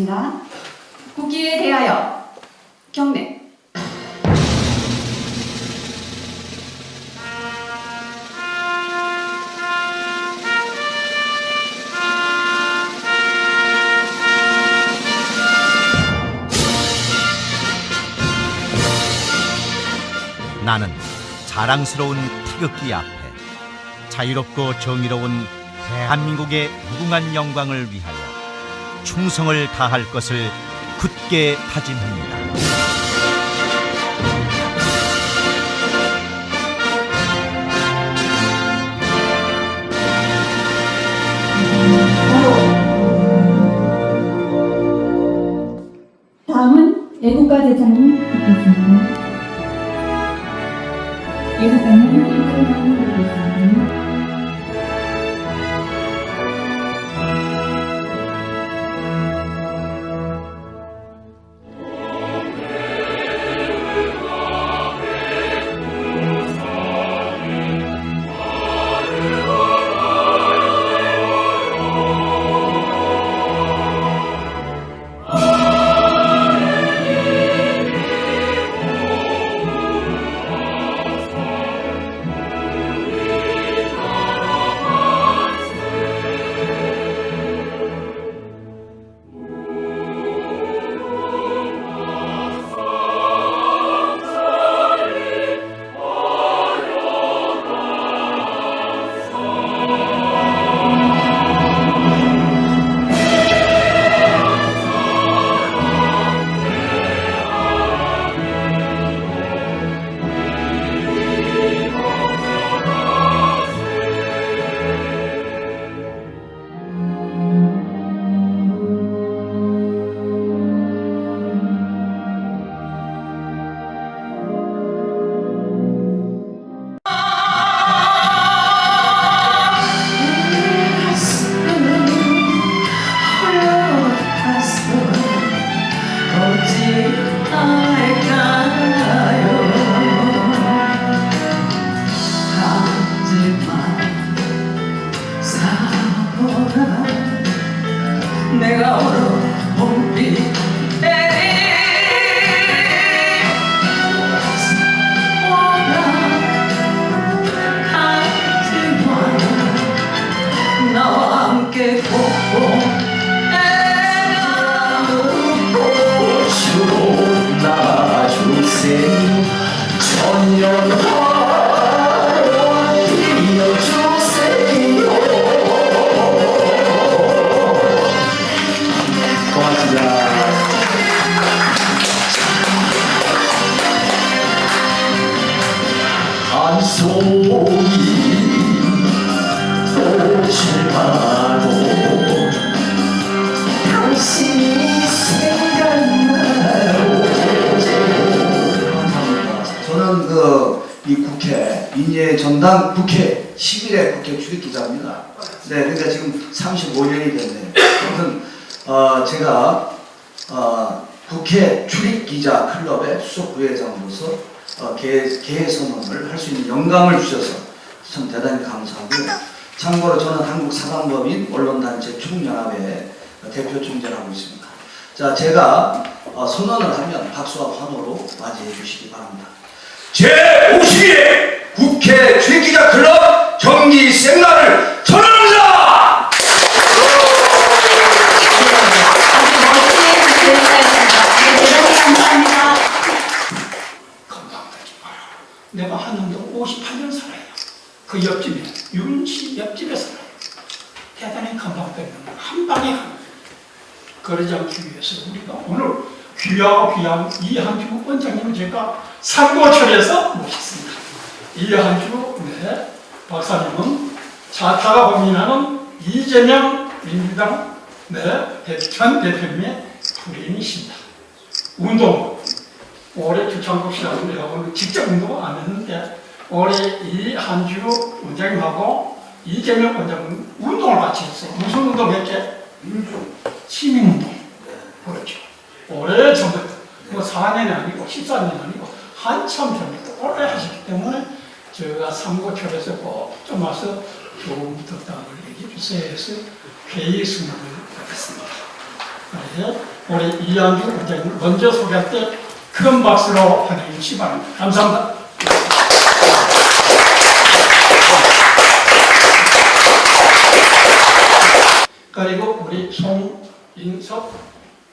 경례가 있겠습니다. 국기에 대하여 경례. 나는 자랑스러운 태극기 앞에 자유롭고 정의로운 대한민국의 무궁한 영광을 위하여 충성을 다할 것을 굳게 다짐합니다. 함께 걷고 꽃으로 나주세요 천년 전당 국회 11회 국회 출입기자입니다. 네, 그러니까 지금 35년이 됐네요. 아무튼 어, 제가 어, 국회 출입기자 클럽의 수석 부회장으로서 어, 개, 개 선언을 할 수 있는 영광을 주셔서 참 대단히 감사하고요. 참고로 저는 한국 사단법인 언론단체 총연합회 대표 총재를 하고 있습니다. 자, 제가 어, 선언을 하면 박수와 환호로 맞이해 주시기 바랍니다. 제 52회 국회 최기자 클럽 정기 생날을 선언합니다! 내가 한남도 58년 살아요. 그 옆집에, 윤씨 옆집에 살아요. 대단히 건강되는 한 방에 거예요. 그러지 않기 위해서 우리가 오늘 귀하고 귀한 이한주 원장님을 제가 상고철에서 모셨습니다. 이한주 네, 박사님은 자타가 고민하는 이재명 민주당 네, 대- 전 대표님의 부인이십니다. 운동 올해 주창국 시장님하고는 직접 운동을 안 했는데 올해 이 한주 원장님하고 이재명 원장님 운동을 같이 했어요. 무슨 운동 했게? 시민운동. 그렇죠. 오래 전부터 뭐 4년이 아니고 14년이 아니고 한참 전부터 오래 하셨기 때문에 제가 삼고철에서 꼭좀 와서 좋은 덕담을 얘기해 주세요 해서 회의 승인을 받았습니다. 그래서 우리 이한주 원장님 먼저 소개할 때 큰 박수로 환영해 주시기 바랍니다. 감사합니다. 그리고 우리 송인석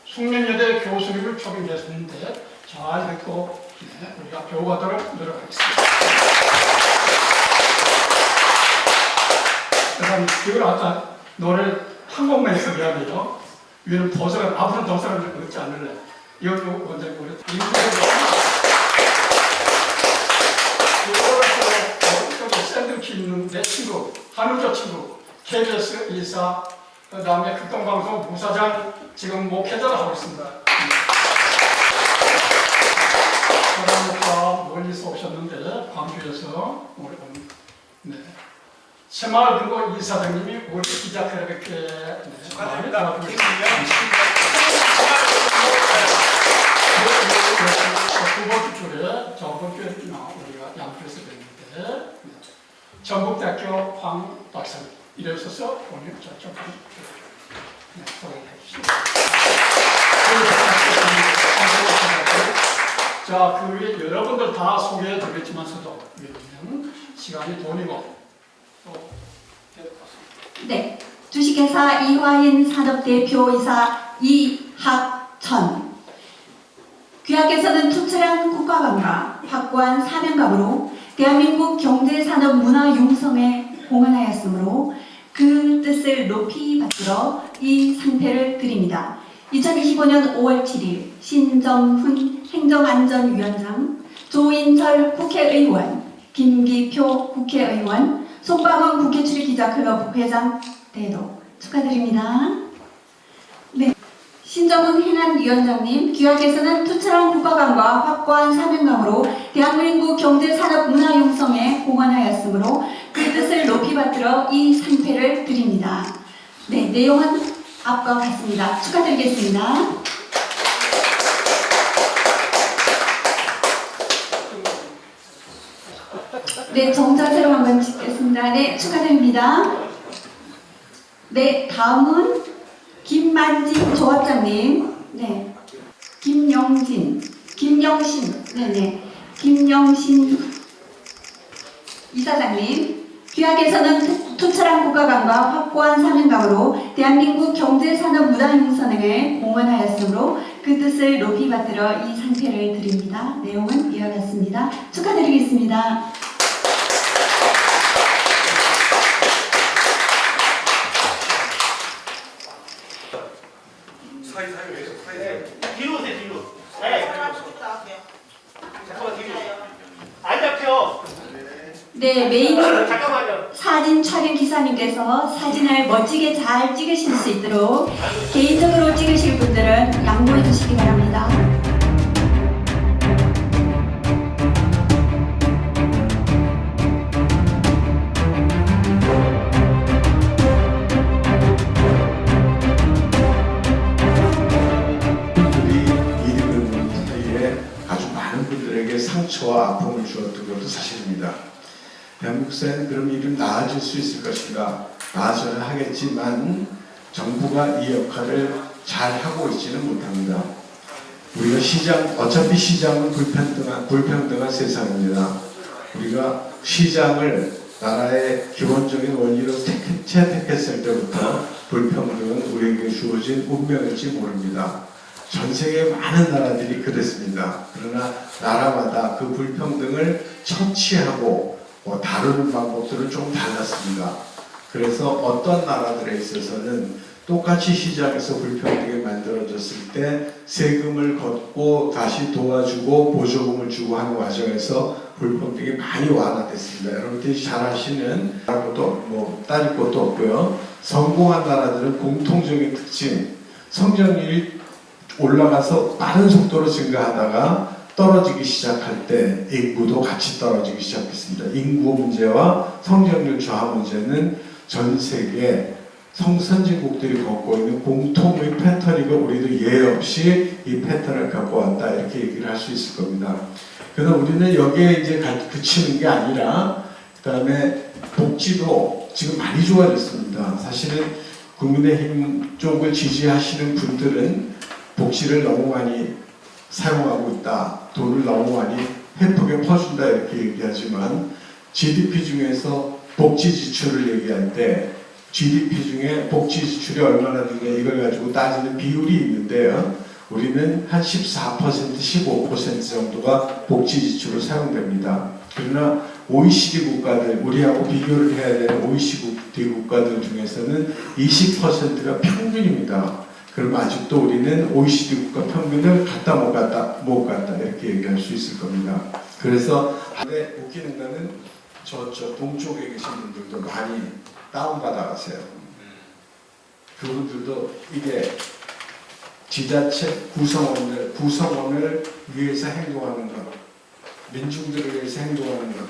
숙련여대 교수님을 초빙했었는데 잘 듣고 네, 우리가 배워가도록 노력하겠습니다. 그다음 이걸 아까 노래를 한 곡만 해서 미안해요. 위는 도서관 앞으로 도서관을 걷지 않을래. 원장님 우리 이거라서 샌드위치 있는 내 친구 한우조 친구 KBS 이사 그 다음에 극동방송 부사장 지금 목회자를 하고 있습니다. 그러니까 멀리서 오셨는데 광주에서 우리 온- 네. 새마을 그리고 이사장님이 우리 기자 그렇게 네, 많이 도와주고 두 번째 줄에 저번 주에 나 우리가 양주에서 뵀는데 네. 전북대학교 황 박사님 이래서서 오늘 저쪽 네, 소개해 주시죠. 자, 그 위에 여러분들 다 소개해 드렸지만서도 왜냐면 시간이 돈이고 또 네, 주식회사 이화인 산업대표이사 이학천. 귀하께서는 투철한 국가관과 확고한 사명감으로 대한민국 경제산업 문화 융성에 공헌하였으므로 그 뜻을 높이 받들어 이 상패를 드립니다. 2025년 5월 7일 신정훈 행정안전위원장, 조인철 국회의원, 김기표 국회의원, 송방원 국회 출입기자클럽 회장 대도 축하드립니다. 네. 신정훈 행안위원장님, 귀하께서는 투철한 국가관과 확고한 사명감으로 대한민국 경제산업 문화 융성에 공헌하였으므로 그 뜻을 높이 받들어 이 상패를 드립니다. 네, 내용은 앞과 같습니다. 축하드리겠습니다. 네, 정자세로 한번 찍겠습니다. 네, 축하드립니다. 네, 다음은 김만진 조합장님. 네. 김영진, 김영신, 네네. 김영신 이사장님. 귀하께서는 투- 투철한 국가관과 확고한 사명감으로 대한민국 경제산업 문화융선에 공헌하였으므로 그 뜻을 높이 받들어 이 상패를 드립니다. 내용은 이와 같습니다. 축하드리겠습니다. 네 잠깐만 뒤로 네, 메인 잠깐만요 사진 촬영 기사님께서 사진을 멋지게 잘 찍으실 수 있도록 개인적으로 찍으실 분들은 양보해 주시기 바랍니다. 사회는 그럼 이름 나아질 수 있을 것인가? 나아져야 하겠지만 정부가 이 역할을 잘 하고 있지는 못합니다. 우리가 시장, 어차피 시장은 불평등한, 불평등한 세상입니다. 우리가 시장을 나라의 기본적인 원리로 택- 채택했을 때부터 불평등은 우리에게 주어진 운명일지 모릅니다. 전 세계 많은 나라들이 그랬습니다. 그러나 나라마다 그 불평등을 처치하고 뭐 다루는 방법들은 좀 달랐습니다. 그래서 어떤 나라들에 있어서는 똑같이 시장에서 불평등이 만들어졌을 때 세금을 걷고 다시 도와주고 보조금을 주고 하는 과정에서 불평등이 많이 완화됐습니다. 여러분들이 잘 아시는 것도 뭐 따질 것도 없고요. 성공한 나라들은 공통적인 특징, 성장률이 올라가서 빠른 속도로 증가하다가 떨어지기 시작할 때 인구도 같이 떨어지기 시작했습니다. 인구 문제와 성장률 저하 문제는 전 세계 성선진국들이 갖고 있는 공통의 패턴이고 우리도 예 없이 이 패턴을 갖고 왔다 이렇게 얘기를 할 수 있을 겁니다. 그래서 우리는 여기에 이제 가- 그치는 게 아니라 그다음에 복지도 지금 많이 좋아졌습니다. 사실은 국민의힘 쪽을 지지하시는 분들은 복지를 너무 많이 사용하고 있다. 돈을 너무 많이 해프게 퍼준다 이렇게 얘기하지만 GDP 중에서 복지 지출을 얘기할 때 GDP 중에 복지 지출이 얼마나 되냐 이걸 가지고 따지는 비율이 있는데요. 우리는 한 14%, 15% 정도가 복지 지출로 사용됩니다. 그러나 OECD 국가들, 우리하고 비교를 해야 되는 OECD 국가들 중에서는 20%가 평균입니다. 그러면 아직도 우리는 OECD 국가 평균을 갖다 못 갔다 못 갔다 이렇게 얘기할 수 있을 겁니다. 그래서 근데 웃기는 거는 저저 동쪽에 계신 분들도 많이 다운 받아 가세요. 그분들도 이게 지자체 구성원들 구성원을 위해서 행동하는 것, 민중들을 위해서 행동하는 것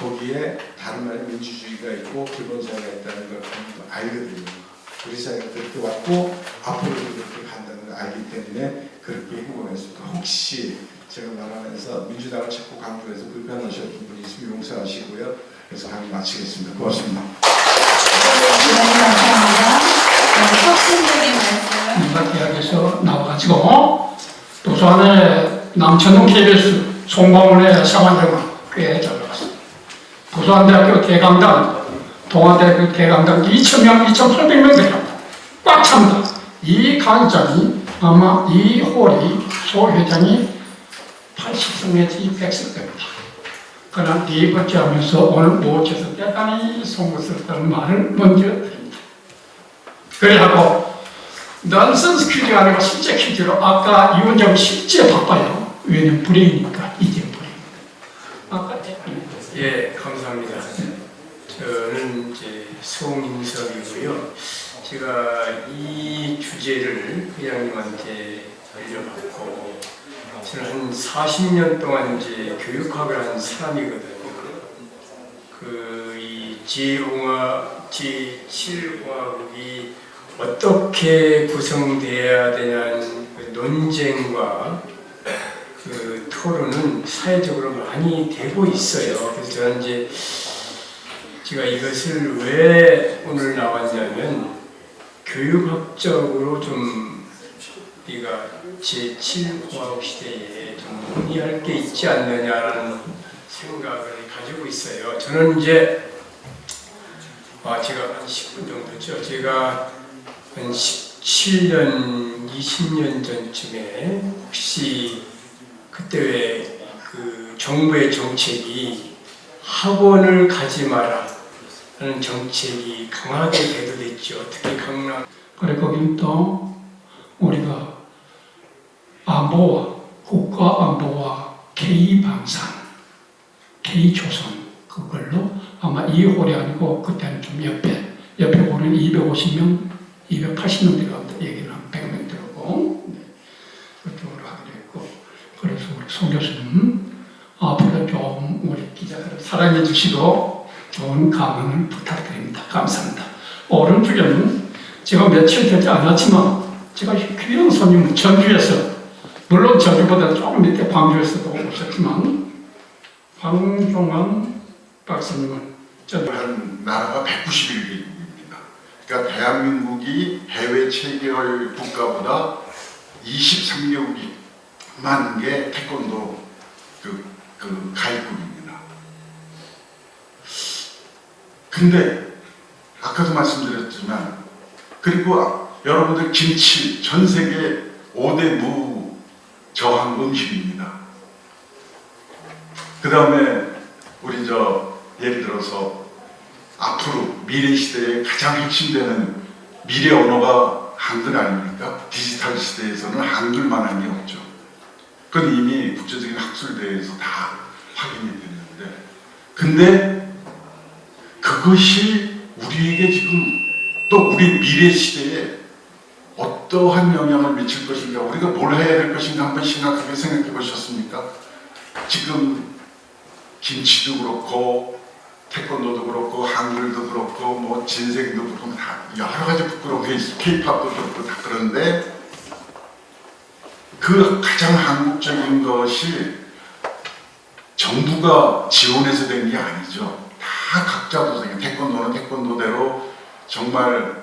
거기에 다른 말에 민주주의가 있고 기본사회가 있다는 걸 그분도 알거든요. 우리 사회가 그렇게 왔고 앞으로도 그렇게 간다는 걸 알기 때문에 그렇게 행동했습니다. 혹시 제가 말하면서 민주당을 자꾸 강조해서 불편하셨던 분이 있으면 용서하시고요. 그래서 강의 마치겠습니다. 고맙습니다. 이야기에서 나와가지고 부산의 남천동 KBS 송방문의 사관장은 꽤잘 나왔습니다. 부산대학교 대강당, 동아대학교 대강당 2,000명, 2,800명 되랍니다. 꽉 찹니다. 이 강장이 아마 이 홀이 소 회장이 80석 내지 100석 됩니다. 그러나 네 번째 하면서 오늘 모처에서 대단히 송구스럽다는 말을 먼저 드립니다. 그래하고 넌센스 퀴즈가 아니고 실제 퀴즈로 아까 이 원장이 실제 바빠요. 왜냐면 불행이니까 이제 불행. 아까 예, 감사합니다. 저는 이제 송인석이고요. 제가 이 주제를 회장님한테 알려받고 저는 한 40년 동안 이제 교육학을 한 사람이거든요. 그이 제5화, 제7화국이 어떻게 구성돼야 되냐는 그 논쟁과 그 토론은 사회적으로 많이 되고 있어요. 그래서 저는 이제 제가 이것을 왜 오늘 나왔냐면 교육학적으로 좀 우리가 제7과학 시대에 좀 논의할 게 있지 않느냐라는 생각을 가지고 있어요. 저는 이제 아 제가 한 10분 정도죠. 제가 한 17년, 20년 전쯤에 혹시 그때 왜 그 정부의 정책이 학원을 가지 마라 하는 정책이 강하게 대두됐죠. 특히 강남 그래 거기는 또 우리가 안보와 국가 안보와 K 방산, K 조선 그걸로 아마 이 홀이 아니고 그때는 좀 옆에 옆에 홀은 250명, 280명 들어갑니다. 여기는 한 100명 들어오고 네. 그쪽으로 하기로 했고 그래서 우리 송 교수님 앞으로 좀 우리 기자들을 사랑해 주시고 좋은 강연을 부탁드립니다. 감사합니다. 오른쪽에는 제가 며칠 되지 않았지만 제가 귀한 손님은 전주에서 물론 전주보다 조금 밑에 광주에서도 오셨지만 황종환 박사님은 한 나라가 191개국입니다. 그러니까 대한민국이 해외 체계의 국가보다 23개국이 많은 게 태권도 그, 그 가입국입니다. 근데 아까도 말씀드렸지만 그리고 여러분들 김치 전 세계 5대 무 저항 음식입니다. 그 다음에 우리 저 예를 들어서 앞으로 미래 시대에 가장 핵심되는 미래 언어가 한글 아닙니까? 디지털 시대에서는 한글만한 게 없죠. 그건 이미 국제적인 학술대회에서 다 확인이 됐는데 근데 그것이 우리에게 지금 또 우리 미래 시대에 어떠한 영향을 미칠 것인가 우리가 뭘 해야 될 것인가 한번 심각하게 생각해 보셨습니까? 지금 김치도 그렇고 태권도도 그렇고 한글도 그렇고 뭐 진생도 그렇고 다 여러 가지 부끄러운 게 있어. 케이팝도 그렇고 다 그런데 그 가장 한국적인 것이 정부가 지원해서 된 게 아니죠. 다 각자 도생 태권도는 태권도대로 정말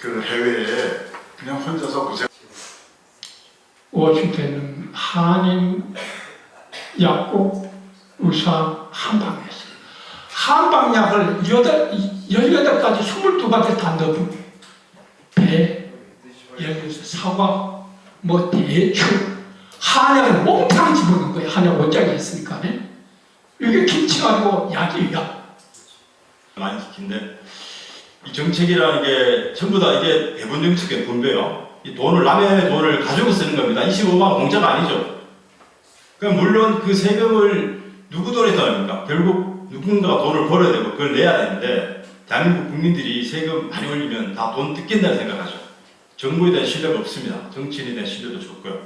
그 해외에 그냥 혼자서 고생. 워싱턴은 한인 약국 의사 한방이었어요. 한방약을 여덟, 18가지 22가지 다 넣은 배, 예를 들어서 사과, 뭐 대추, 한약을 몽땅 집어넣은 거예요. 한약 원장이 있으니까. 네? 이게 김치가 아니고 약이에요. 많이 지킨데 이 정책이라는 게 전부 다 이게 배분 정책의 분배요. 이 돈을 남의 돈을 가지고 쓰는 겁니다. 25만 원 공짜가 아니죠. 그러니까 물론 그 세금을 누구 돈에서 납니까? 결국 누군가가 돈을 벌어야 되고 그걸 내야 되는데 대한민국 국민들이 세금 많이 올리면 다 돈 뜯긴다는 생각하죠. 정부에 대한 신뢰가 없습니다. 정치인에 대한 신뢰도 적고요.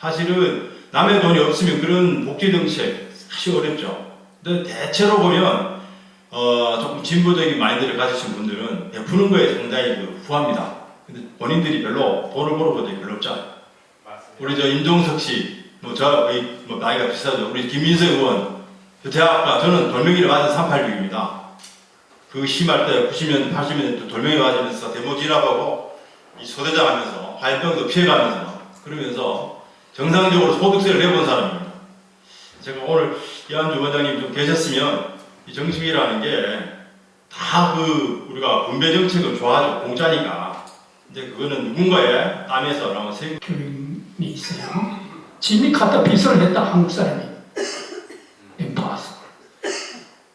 사실은 남의 돈이 없으면 그런 복지 정책 사실 어렵죠. 근데 대체로 보면 어, 조금 진보적인 마인드를 가지신 분들은 베푸는 거에 상당히 그 후합니다. 근데 본인들이 별로 돈을 벌어본 적이 별로 없잖아요. 우리 저 임종석 씨, 뭐저 거의 뭐 나이가 비슷하죠. 우리 김민석 의원, 저 대학가 저는 돌멩이를 맞은 386입니다. 그 심할 때 90년, 80년 또 돌멩이 맞으면서 데모 진압하고 이 소대장 하면서 화염병도 피해가면서 그러면서 정상적으로 소득세를 내본 사람입니다. 제가 오늘 이한주 원장님 좀 계셨으면 이 정식이라는 게 다 그 우리가 분배 정책을 좋아하죠 공짜니까 이제 그거는 누군가의 땀에서 나온 세금 교육이 있어요. 짐이 갖다 빚을 냈다 한국 사람이. 임파서.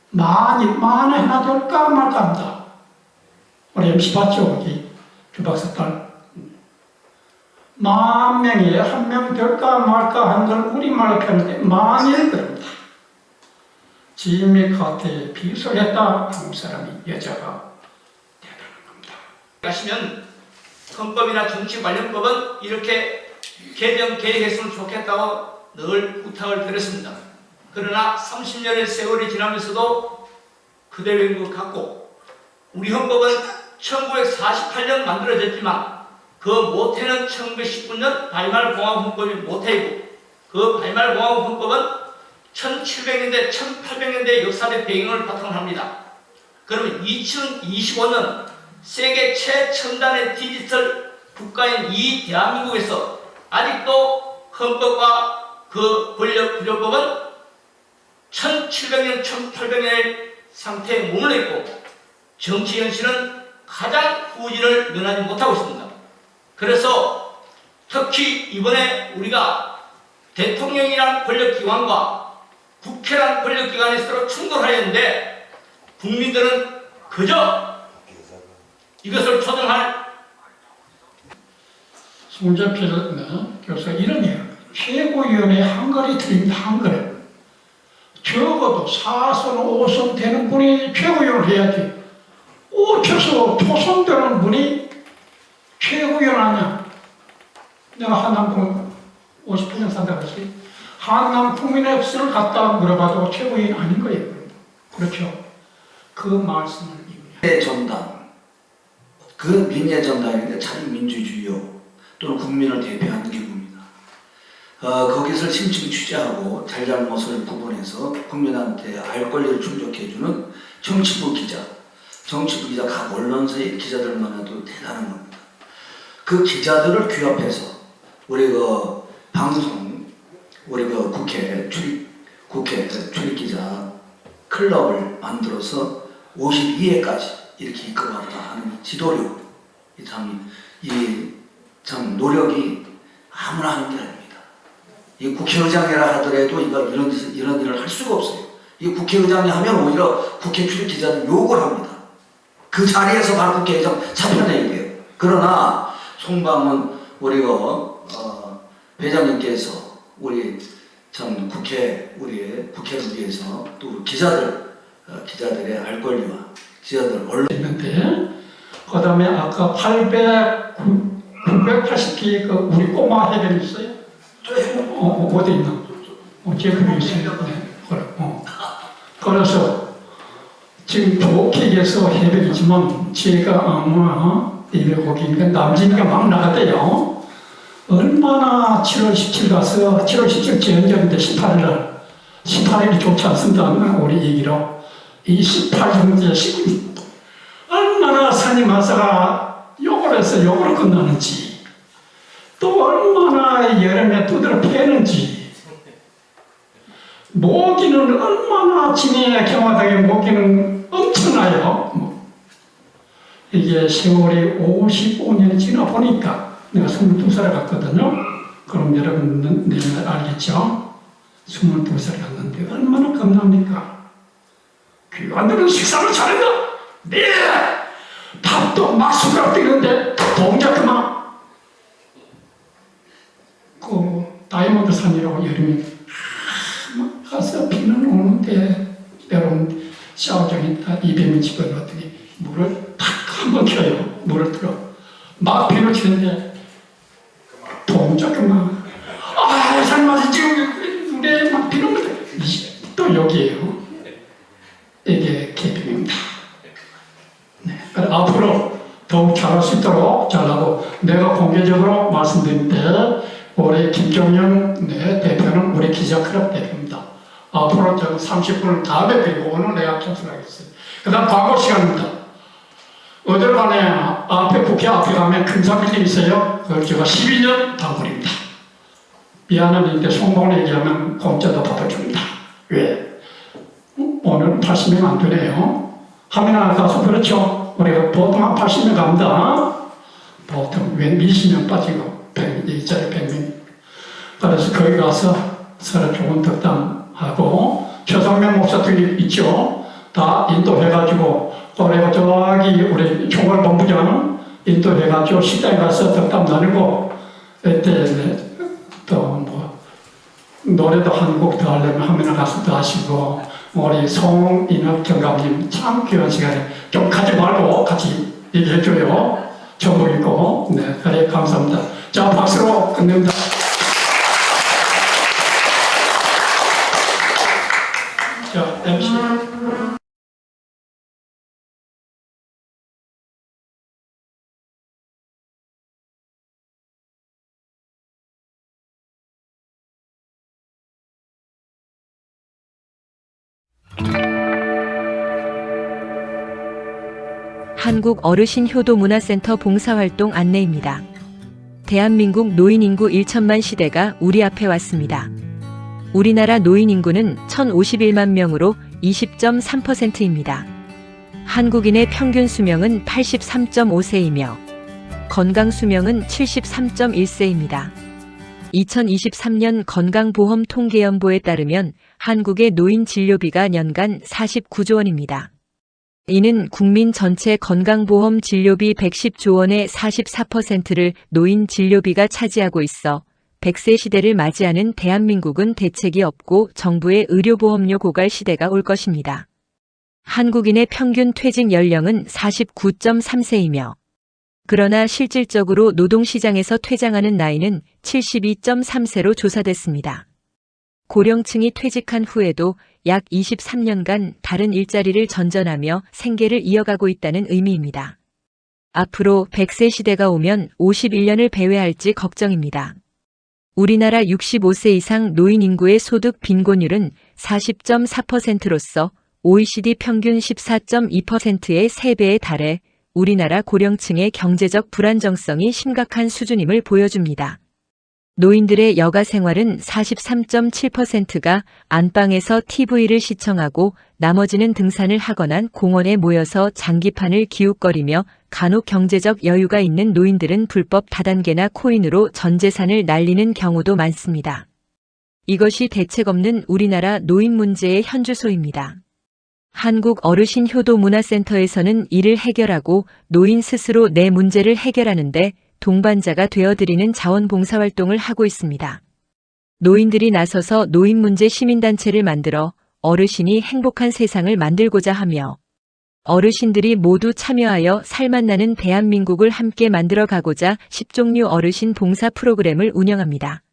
많이 많이 하나 될까 말까 합니다. 우리 MC 봤죠 여기 주박사 딸. 만 명에 한명 될까 말까 하는 걸 우리말로 표현하는데 만일 그럽 니다. 짐이 겉에 빚을 했다 한국 사람이 여자가 대단한 겁니다. 하시면 헌법이나 정치 관련법은 이렇게 개정 개혁했으면 좋겠다고 늘 부탁을 드렸습니다. 그러나 30년의 세월이 지나면서도 그대로인 것 같고 우리 헌법은 1948년 만들어졌지만 그 모태는 1919년 발말공화국헌법이 모태이고 그 발말공화국헌법은 1700년대, 1800년대 역사적 배경을 바탕으로 합니다. 그러면 2025년 세계 최첨단의 디지털 국가인 이 대한민국에서 아직도 헌법과 그 권력 구조법은 1700년, 1800년의 상태에 머물러 있고 정치 현실은 가장 후진을 면하지 못하고 있습니다. 그래서 특히 이번에 우리가 대통령이란 권력기관과 국회란 권력기관이 서로 충돌하였는데 국민들은 그저 이것을 초등할 송재필 교수가 이런 해요. 최고위원회 한글이 틀립니다. 한글. 적어도 4선, 5선 되는 분이 최고위원을 해야지. 5초서 초선 되는 분이 최고위원 아니야. 내가 한남국 58년 산다고 했어요. 한남 국민의업소를 갖다 물어봐도 최고위원 아닌 거예요. 그렇죠. 그 말씀을 민의 정당, 그 민의 정당인데 참 민주주의요 또는 국민을 대표하는 기구입니다. 어, 거기서 심층 취재하고 잘잘못을 구분해서 국민한테 알 권리를 충족해주는 정치부 기자, 정치부 기자 각 언론사의 기자들만 해도 대단한 겁니다. 그 기자들을 규합해서 우리 그 방송, 우리 그 국회 출입 국회 출입 기자 클럽을 만들어서 52회까지 이렇게 이끌어갔다 하는 지도력, 이 참, 이 참 노력이 아무나 하는 게 아닙니다. 이 국회의장이라 하더라도 이거 이런, 짓- 이런 일을 할 수가 없어요. 이 국회의장이 하면 오히려 국회 출입 기자들 욕을 합니다. 그 자리에서 바로 국회의장 차편해야 돼요. 그러나 송방은 우리가 어, 회장님께서 우리 참 국회 우리의 국회를 위해서 또 기자들 어, 기자들의 알 권리와 기자들 언론 있는데 그 다음에 아까 800, 980기 그 우리 꼬마 해변 있어요? 어, 어, 어디 있나? 어, 제품이 있어요. 네, 그래, 어. 그래서 지금 얘기해서 해백이지만 제가 아마 예배곡이니까 남진이가 막 나갔대요. 얼마나 7월 17일 가서 7월 17일 재연절인데 18일 날 18일이 좋지 않습니다. 우리 얘기로 이 18정제 시 얼마나 산임 하사가 욕을 해서 욕으로 끝나는지 또 얼마나 여름에 두드러 패는지 모기는 얼마나 진해야 경화당에 모기는 엄청나요. 뭐. 이게 세월이 55년이 지나 보니까 내가 22살에 갔거든요. 그럼 여러분은 내년 알겠죠? 22살에 갔는데 얼마나 겁납니까? 귀관들은 식사를 잘한다. 네! 밥도 막 숟가락 뛰는데 동작 그만. 그 다이아몬드 산이라고 여름에 막 가서 비는 오는데 때로는 샤워장에 다 200명 집어넣더니 물을 탁 한번 켜요. 물을 틀어. 막 비를 치는데 동작 그만. 아, 삶아서 지금 물에 막 비는 건데 또 여기에요. 이게 개평입니다. 네. 앞으로 더욱 잘할 수 있도록 잘하고 내가 공개적으로 말씀드릴 때 올해 김종영 네, 대표는 우리 기자클럽 대표입니다. 앞으로 저 30분을 다음에 드리고 오늘 내가 캡슐하겠어요. 그 다음 광고 시간입니다. 어딜 가네 앞에 국회 앞에 가면 금사빌딩 있어요. 그걸 제가 12년 단골입니다. 미안한 일인데 송봉을 얘기하면 공짜도 밥을 줍니다. 왜? 오늘 80명 안 되네요. 하민아 가서 그렇죠. 우리가 보통 한 80명 갑니다. 보통 웬 20명 빠지고 100, 이짜리 100명. 그래서 거기 가서 서로 좋은 덕담하고 최상명 목사들이 있죠. 다 인도해가지고 그리고 저기 우리 총괄 본부장 인도 해가지고 식당에 가서 덕담 나누고 이때 또뭐 노래도 한 곡 더 하려면 하면 가수도 하시고 우리 송인혁 경감님 참 귀한 시간에 좀 가지 말고 같이 얘기해줘요. 전복 있고 네 그래 감사합니다. 자 박수로 끝냅니다. 자 MC 한국 어르신 효도 문화센터 봉사활동 안내입니다. 대한민국 노인 인구 1천만 시대가 우리 앞에 왔습니다. 우리나라 노인 인구는 1,051만 명으로 20.3%입니다. 한국인의 평균 수명은 83.5세이며 건강 수명은 73.1세입니다. 2023년 건강보험 통계연보에 따르면 한국의 노인 진료비가 연간 49조 원입니다. 이는 국민 전체 건강보험 진료비 110조 원의 44%를 노인 진료비가 차지하고 있어 100세 시대를 맞이하는 대한민국은 대책이 없고 정부의 의료보험료 고갈 시대가 올 것입니다. 한국인의 평균 퇴직 연령은 49.3세이며 그러나 실질적으로 노동시장에서 퇴장하는 나이는 72.3세로 조사됐습니다. 고령층이 퇴직한 후에도 약 23년간 다른 일자리를 전전하며 생계를 이어가고 있다는 의미입니다. 앞으로 100세 시대가 오면 51년을 배회할지 걱정입니다. 우리나라 65세 이상 노인 인구의 소득 빈곤율은 40.4%로서 OECD 평균 14.2%의 3배에 달해 우리나라 고령층의 경제적 불안정성이 심각한 수준임을 보여줍니다. 노인들의 여가 생활은 43.7%가 안방에서 TV를 시청하고 나머지는 등산을 하거나 공원에 모여서 장기판을 기웃거리며 간혹 경제적 여유가 있는 노인들은 불법 다단계나 코인으로 전 재산을 날리는 경우도 많습니다. 이것이 대책 없는 우리나라 노인 문제의 현주소입니다. 한국 어르신 효도 문화센터에서는 이를 해결하고 노인 스스로 내 문제를 해결하는데 동반자가 되어드리는 자원봉사활동을 하고 있습니다. 노인들이 나서서 노인 문제 시민단체를 만들어 어르신이 행복한 세상을 만들고자 하며 어르신들이 모두 참여하여 살맛나는 대한민국을 함께 만들어 가고자 10종류 어르신 봉사 프로그램을 운영합니다.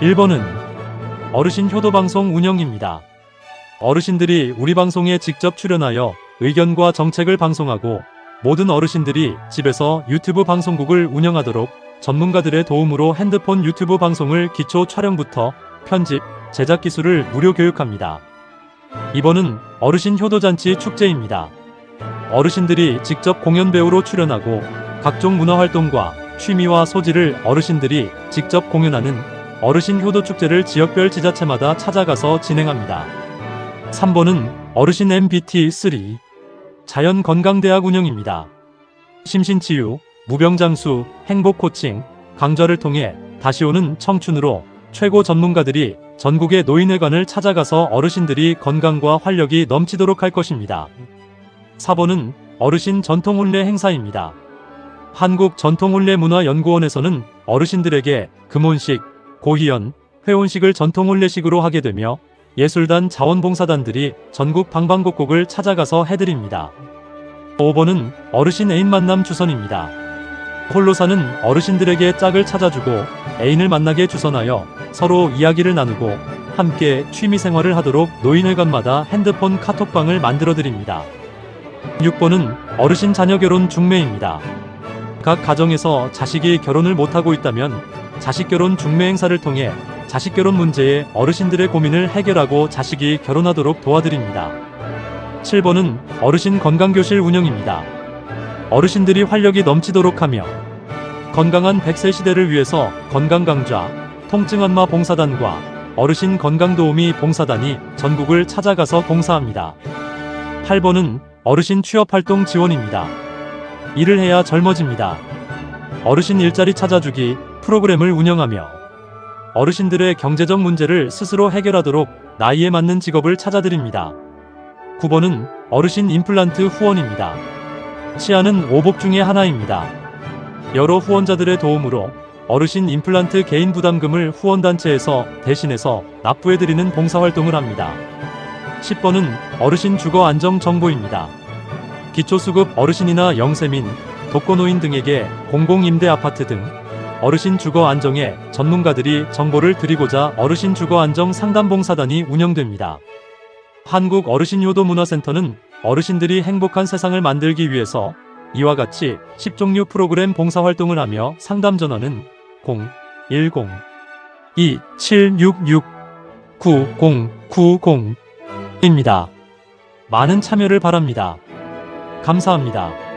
1번은 어르신 효도방송 운영입니다. 어르신들이 우리 방송에 직접 출연하여 의견과 정책을 방송하고 모든 어르신들이 집에서 유튜브 방송국을 운영하도록 전문가들의 도움으로 핸드폰 유튜브 방송을 기초 촬영부터 편집, 제작 기술을 무료 교육합니다. 2번은 어르신 효도잔치 축제입니다. 어르신들이 직접 공연 배우로 출연하고 각종 문화 활동과 취미와 소지를 어르신들이 직접 공연하는 어르신 효도 축제를 지역별 지자체마다 찾아가서 진행합니다. 3번은 어르신 MBT3 자연건강대학 운영입니다. 심신치유, 무병장수, 행복코칭, 강좌를 통해 다시 오는 청춘으로 최고 전문가들이 전국의 노인회관을 찾아가서 어르신들이 건강과 활력이 넘치도록 할 것입니다. 4번은 어르신 전통혼례 행사입니다. 한국전통혼례문화연구원에서는 어르신들에게 금혼식, 고희연, 회혼식을 전통 혼례식으로 하게 되며 예술단 자원봉사단들이 전국 방방곡곡을 찾아가서 해드립니다. 5번은 어르신 애인 만남 주선입니다. 홀로 사는 어르신들에게 짝을 찾아주고 애인을 만나게 주선하여 서로 이야기를 나누고 함께 취미 생활을 하도록 노인회관마다 핸드폰 카톡방을 만들어 드립니다. 6번은 어르신 자녀 결혼 중매입니다. 각 가정에서 자식이 결혼을 못하고 있다면 자식 결혼 중매 행사를 통해 자식 결혼 문제에 어르신들의 고민을 해결하고 자식이 결혼하도록 도와드립니다. 7번은 어르신 건강교실 운영입니다. 어르신들이 활력이 넘치도록 하며 건강한 100세 시대를 위해서 건강강좌, 통증안마 봉사단과 어르신 건강도우미 봉사단이 전국을 찾아가서 봉사합니다. 8번은 어르신 취업활동 지원입니다. 일을 해야 젊어집니다. 어르신 일자리 찾아주기 프로그램을 운영하며 어르신들의 경제적 문제를 스스로 해결하도록 나이에 맞는 직업을 찾아드립니다. 9번은 어르신 임플란트 후원입니다. 치아는 오복 중의 하나입니다. 여러 후원자들의 도움으로 어르신 임플란트 개인 부담금을 후원단체에서 대신해서 납부해드리는 봉사활동을 합니다. 10번은 어르신 주거 안정 정보입니다. 기초수급 어르신이나 영세민, 독거노인 등에게 공공임대 아파트 등 어르신 주거 안정에 전문가들이 정보를 드리고자 어르신 주거 안정 상담봉사단이 운영됩니다. 한국 어르신 효도 문화센터는 어르신들이 행복한 세상을 만들기 위해서 이와 같이 10종류 프로그램 봉사활동을 하며 상담 전화는 010-2766-9090입니다. 많은 참여를 바랍니다. 감사합니다.